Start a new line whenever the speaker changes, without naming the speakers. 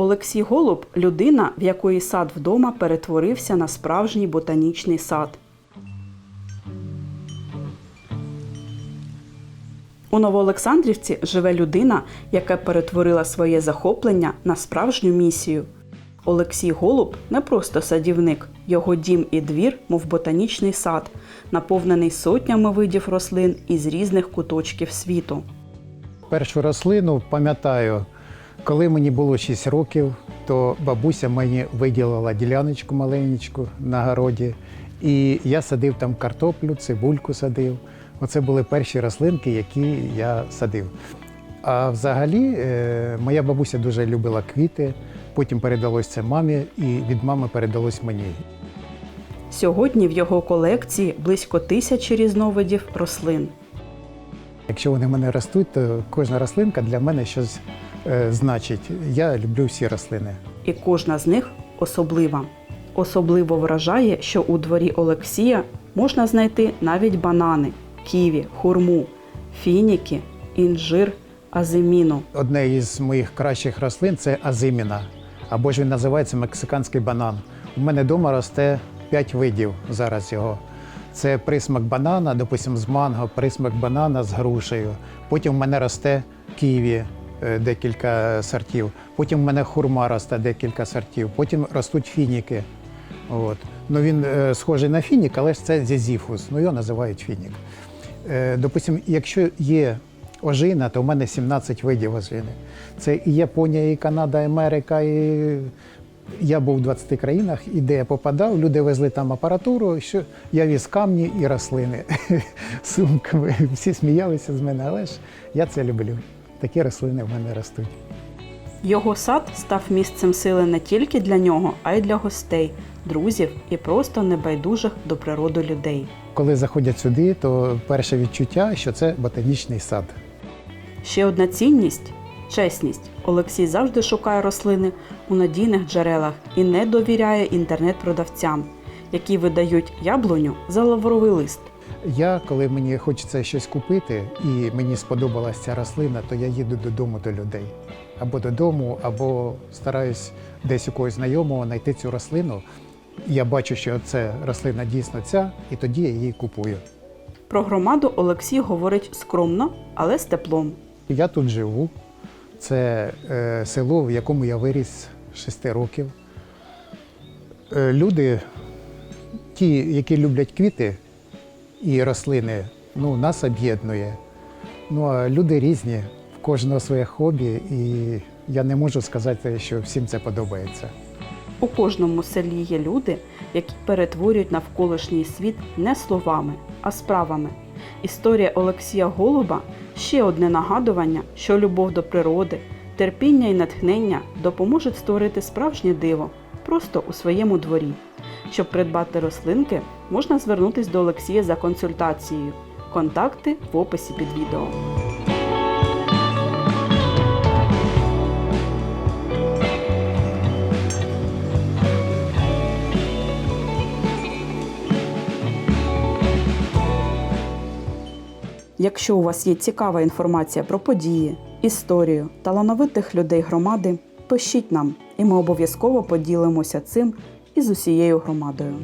Олексій Голуб людина, в якої сад вдома перетворився на справжній ботанічний сад. У Новоолександрівці живе людина, яка перетворила своє захоплення на справжню місію. Олексій Голуб не просто садівник, його дім і двір, мов ботанічний сад, наповнений сотнями видів рослин із різних куточків світу.
Першу рослину пам'ятаю, коли мені було 6 років, то бабуся мені виділила діляночку маленьку на городі, і я садив там картоплю, цибульку садив. Оце були перші рослинки, які я садив. А взагалі, е, моя бабуся дуже любила квіти, потім передалось це мамі, і від мами передалось мені.
Сьогодні в його колекції близько тисячі різновидів рослин.
Якщо вони в мене ростуть, то кожна рослинка для мене щось значить. Я люблю всі рослини.
і кожна з них особлива. Особливо вражає, що у дворі Олексія можна знайти навіть банани, ківі, хурму, фініки, інжир, азиміну.
Одне із моїх кращих рослин це азиміна, або ж він називається мексиканський банан. У мене вдома росте 5 видів зараз його. Це присмак банана, допустимо, з манго, присмак банана з грушею. Потім в мене росте ківі, е, декілька сортів. Потім в мене хурма росте декілька сортів. Потім ростуть фініки. От. Ну, він е, схожий на фінік, але ж це зізіфус. Ну, його називають фінік. Е, допустимо, якщо є ожина, то в мене 17 видів ожини. Це і Японія, і Канада, і Америка. І... Я був у 20 країнах, і де я попадав, люди везли там апаратуру, що я віз камні і рослини сумками. Всі сміялися з мене, але ж я це люблю. Такі рослини в мене ростуть.
Його сад став місцем сили не тільки для нього, а й для гостей, друзів і просто небайдужих до природи людей.
Коли заходять сюди, то перше відчуття, що це ботанічний сад.
Ще одна цінність чесність. Олексій завжди шукає рослини у надійних джерелах і не довіряє інтернет-продавцям, які видають яблуню за лавровий лист.
Я, коли мені хочеться щось купити і мені сподобалася ця рослина, то я їду додому до людей. Або додому, або стараюсь десь у когось знайомого знайти цю рослину. Я бачу, що це рослина дійсно ця, і тоді я її купую.
Про громаду Олексій говорить скромно, але з теплом.
Я тут живу. Це е, село, в якому я виріс з 6 років. Е, люди, ті, які люблять квіти і рослини, ну, нас об'єднує. Ну, а люди різні, в кожного своє хобі, і я не можу сказати, що всім це подобається.
У кожному селі є люди, які перетворюють навколишній світ не словами, а справами. Історія Олексія Голуба ще одне нагадування, що любов до природи, терпіння і натхнення допоможуть створити справжнє диво просто у своєму дворі. Щоб придбати рослинки, можна звернутися до Олексія за консультацією. Контакти в описі під відео. Якщо у вас є цікава інформація про події, історію талановитих людей громади, пишіть нам, і ми обов'язково поділимося цим із усією громадою.